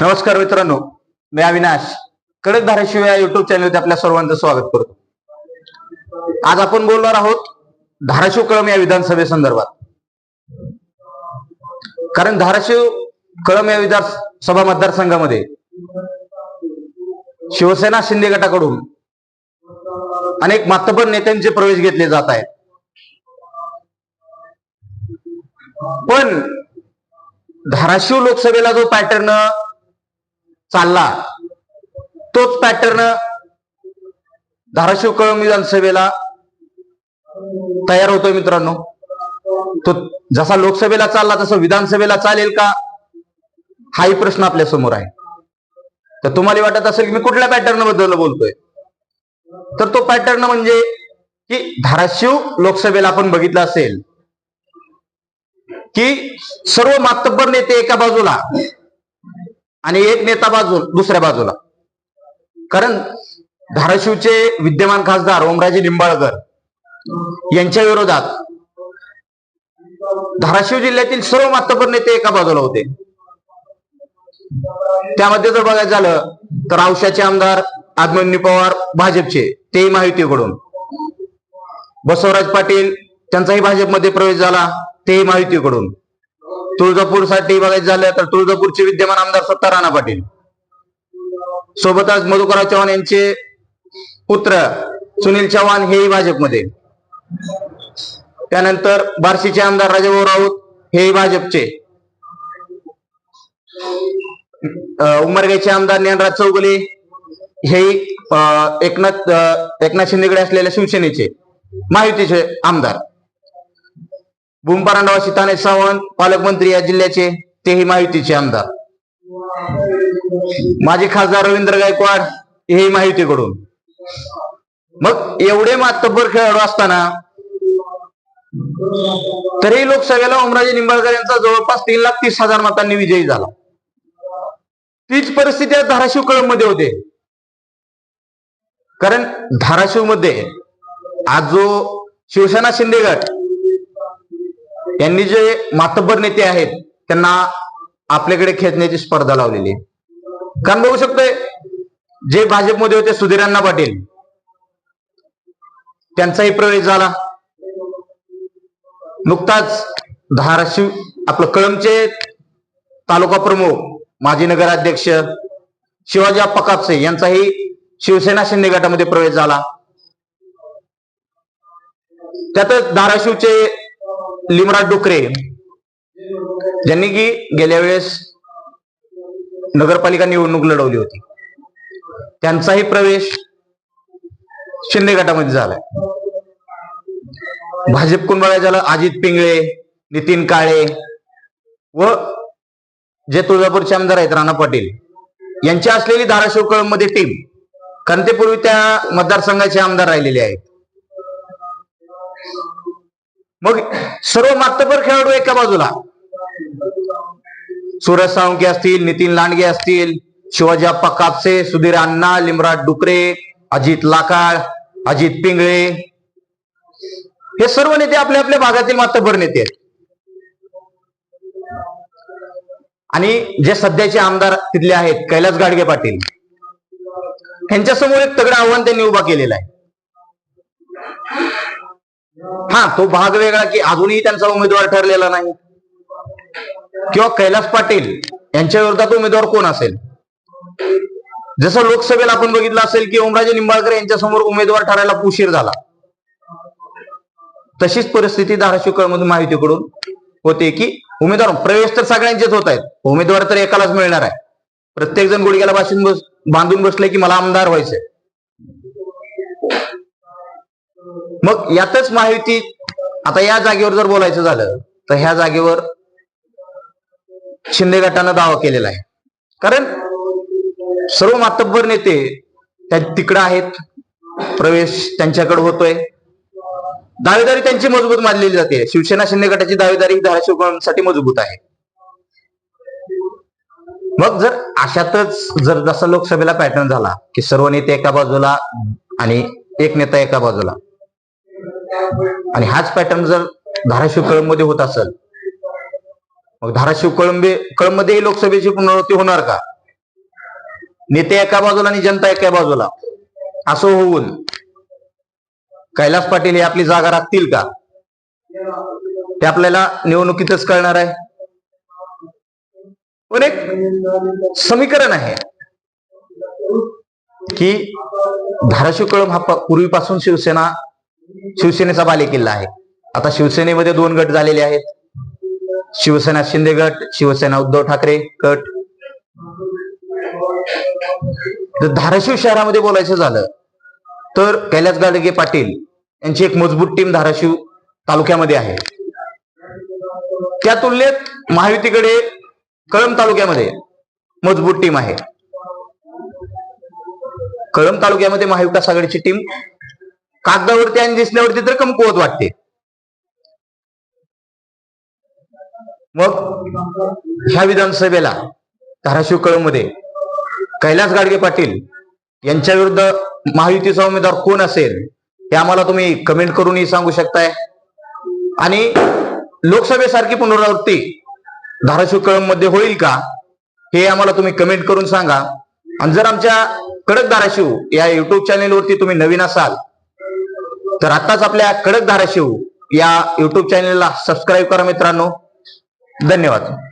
नमस्कार मित्रांनो मी अविनाश. कडक धाराशिव या युट्यूब चॅनलवरती आपल्या सर्वांचं स्वागत करतो. आज आपण बोलणार आहोत धाराशिव कळम या विधानसभे संदर्भात. कारण धाराशिव कळम या विधानसभा मतदारसंघामध्ये शिवसेना शिंदे गटाकडून अनेक मातबर नेत्यांचे प्रवेश घेतले जात आहेत. पण धाराशिव लोकसभेला जो पॅटर्न चालला तोच पॅटर्न धाराशिव कळम विधानसभेला तयार होतोय मित्रांनो. तो जसा लोकसभेला चालला तसं विधानसभेला चालेल का? हाही प्रश्न आपल्यासमोर आहे. तर तुम्हाला वाटत असेल की मी कुठल्या पॅटर्नबद्दल बोलतोय? तर तो पॅटर्न म्हणजे की धाराशिव लोकसभेला आपण बघितलं असेल की सर्व मातब्बर नेते एका बाजूला आणि एक नेता बाजू दुसऱ्या बाजूला. कारण धाराशिवचे विद्यमान खासदार ओमराजे निंबाळकर यांच्या विरोधात धाराशिव जिल्ह्यातील सर्व मातब्बर नेते एका बाजूला होते. त्यामध्ये जर बघायचं झालं तर औशाचे आमदार आत्मन्यू पवार भाजपचे तेही माहितीकडून बसवराज पाटील त्यांचाही भाजपमध्ये प्रवेश झाला. तेही माहितीकडून तुळजापूरसाठी बघायचं झालं तर तुळजापूरचे विद्यमान आमदार सत्ता राणा पाटील. सोबतच मधुकरराव चव्हाण यांचे पुत्र सुनील चव्हाण हेही भाजपमध्ये. त्यानंतर बार्शीचे आमदार राजाभाऊ राऊत हेही भाजपचे. उमरगेचे आमदार ज्ञानराज चौगुले हेही अं, एकनाथ एकनाथ शिंदेकडे असलेल्या शिवसेनेचे माहितीचे आमदार. भूमपरांडावासी ताने सावंत पालकमंत्री या जिल्ह्याचे तेही माहितीचे आमदार. माजी खासदार रवींद्र गायकवाड हेही माहितीकडून. मग एवढे मातब्बर खेळाडू असताना तरी लोकसभेला ओमराजे निंबाळकर यांचा जवळपास तीन लाख तीस हजार मतांनी विजयी झाला. तीच परिस्थिती आज धाराशिव कळममध्ये होते. कारण धाराशिवमध्ये आज जो शिवसेना शिंदे गट यांनी जे मातब्बर नेते आहेत त्यांना आपल्याकडे खेचण्याची स्पर्धा लावलेली आहे. कारण बघू शकतोय जे भाजपमध्ये होते सुधीरांना पाटील त्यांचाही प्रवेश झाला. नुकताच धाराशिव आपलं कळमचे तालुका प्रमुख माजी नगराध्यक्ष शिवाजी अप्पा कापसे यांचाही शिवसेना शिंदे गटामध्ये प्रवेश झाला. त्यातच धाराशिवचे लिमराज डुकरे ज्यांनी की गेल्या वेळेस नगरपालिका निवडणूक लढवली होती. त्यांचाही प्रवेश शिंदे गटामध्ये झालाय. भाजप बघायचं झालं अजित पिंगळे नितीन काळे व जे तुळजापूरचे आमदार आहेत राणा पाटील यांची असलेली धाराशिव कळममध्ये टीम कारण ते पूर्वी त्या मतदारसंघाचे आमदार राहिलेले आहेत. मग सर्व मातबर खेळाडू एका बाजूला. सूरज साळुंके असतील नितीन लांडगे असतील शिवाजी अप्पा कापसे सुधीर अण्णा लिमराज डुकरे अजित लाकाळ अजित पिंगळे. हे सर्व नेते आपल्या आपल्या भागातील मातबर नेते आहेत. आणि जे सध्याचे आमदार तिथले आहेत कैलास गाडगे पाटील. त्यांच्यासमोर एक तगडं आव्हान त्यांनी उभा केलेलं आहे. हा तो भाग वेगळा की अजूनही त्यांचा उमेदवार ठरलेला नाही. किंवा कैलास पाटील यांच्या विरोधात उमेदवार कोण असेल? जसं लोकसभेला आपण बघितलं असेल की ओमराजे निंबाळकर यांच्यासमोर उमेदवार ठरायला उशीर झाला. तशीच परिस्थिती धाराशिव कळमधून माहितीकडून होते की उमेदवार प्रवेश तर सगळ्यांचेच होत आहेत. उमेदवार तर एकालाच मिळणार आहे. प्रत्येक जण गुडघ्याला बासून बस बांधून बसले की मला आमदार व्हायचंय. मग यातच माहिती आता या जागेवर जर बोलायचं झालं तर ह्या जागेवर शिंदे गटानं दावा केलेला आहे. कारण सर्व मातब्बर नेते त्या तिकडं आहेत प्रवेश त्यांच्याकडे होतोय. दावेदारी त्यांची मजबूत मानलेली जाते. शिवसेना शिंदे गटाची दावेदारी धाराशिवसाठी मजबूत आहे. मग जर अशातच जर जसा लोकसभेला पॅटर्न झाला की सर्व नेते एका बाजूला आणि एक नेता एका बाजूला आणि हाच पॅटर्न जर धाराशिव कळममध्ये होत असेल मग धाराशिव कळंबे कळंबमध्येही लोकसभेची पुनरावृत्ती होणार का? नेते एका बाजूला आणि जनता एका बाजूला. असं होऊन कैलास पाटील हे आपली जागा राखतील का? ते आपल्याला निवडणुकीतच कळणार आहे. पण एक समीकरण आहे की धाराशिव कळंब हा पूर्वीपासून शिवसेना शिवसेनेचा बालेकिल्ला आहे. आता शिवसेनेमध्ये दोन गट झालेले आहेत. शिवसेना शिंदे गट शिवसेना उद्धव ठाकरे गट. धाराशिव शहरामध्ये बोलायचं झालं तर कैलास गाडगे पाटील यांची एक मजबूत टीम धाराशिव तालुक्यामध्ये आहे. त्या तुलनेत महायुतीकडे कळंब तालुक्यामध्ये मजबूत टीम आहे. कळंब तालुक्यामध्ये महाविकास आघाडीची टीम कागदावरती आणि दिसण्यावरती तर कमकुवत वाटते. मग ह्या विधानसभेला धाराशिव कळमध्ये कैलास गाडगे पाटील यांच्या विरुद्ध महायुतीचा उमेदवार कोण असेल हे आम्हाला तुम्ही कमेंट करूनही सांगू शकताय. आणि लोकसभेसारखी पुनरावृत्ती धाराशिव कळममध्ये होईल का हे आम्हाला तुम्ही कमेंट करून सांगा. आणि जर आमच्या कडक धाराशिव या युट्यूब चॅनेलवरती तुम्ही नवीन असाल तर आताच आपल्या कडक धाराशिव या युट्यूब चॅनेलला सबस्क्राईब करा मित्रांनो. धन्यवाद.